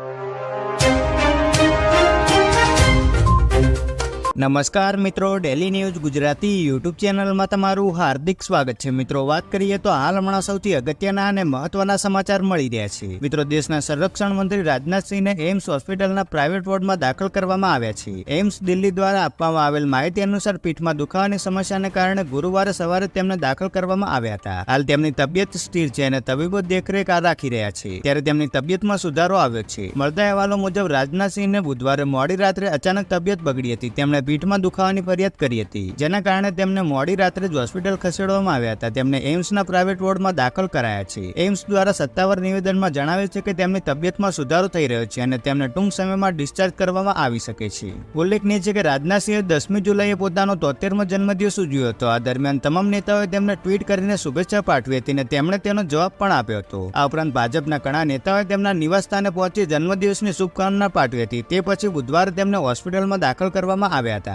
you. નમસ્કાર મિત્રો daily news Gujarati YouTube ચેનલમાં તમારું હાર્દિક સ્વાગત છે. મિત્રો, વાત કરીએ તો હાલ હમણાં સૌથી અગત્યના અને મહત્વના સમાચાર મળી રહ્યા છે. મિત્રો, દેશના સંરક્ષણ મંત્રી રાજનાથસિંહને એમ્સ હોસ્પિટલના પ્રાઇવેટ વોર્ડમાં દાખલ કરવામાં આવ્યા છે. એમ્સ દિલ્હી દ્વારા આપવામાં આવેલ માહિતી અનુસાર પીઠમાં દુખાવાની સમસ્યાને કારણે ગુરુવારે સવારે તેમને દાખલ કરવામાં આવ્યા હતા. હાલ તેમની તબિયત સ્થિર છે અને તબીબો દેખરેખ આ રાખી રહ્યા છે. ત્યારે તેમની તબિયતમાં સુધારો આવ્યો છે. મળતા અહેવાલો મુજબ રાજનાથસિંહને બુધવારે મોડી રાત્રે અચાનક તબિયત બગડી હતી. તેમણે પીઠમાં દુખાવાની ફરિયાદ કરી હતી. જેના કારણે તેમને મોડી રાત્રે જ હોસ્પિટલ ખસેડવામાં આવ્યા હતા. તેમને એમ્સના પ્રાઇવેટ વોર્ડમાં દાખલ કરાયા છે. એમ્સ દ્વારા સત્તાવાર નિવેદનમાં જણાવે છે કે તેમની તબિયતમાં સુધારો થઈ રહ્યો છે અને તેમને ટૂંક સમયમાં ડિસ્ચાર્જ કરવામાં આવી શકે છે. ઉલ્લેખનીય છે કે રાજનાથસિંહે દસમી જુલાઈએ પોતાનો તોતેરમો જન્મદિવસ ઉજવ્યો હતો. આ દરમિયાન તમામ નેતાઓએ તેમને ટ્વીટ કરીને શુભેચ્છા પાઠવી હતી અને તેમણે તેનો જવાબ પણ આપ્યો હતો. આ ઉપરાંત ભાજપના ઘણા નેતાઓએ તેમના નિવાસસ્થાને પહોંચી જન્મદિવસની શુભકામના પાઠવી હતી. તે પછી બુધવારે તેમને હોસ્પિટલમાં દાખલ કરવામાં આવ્યા હતા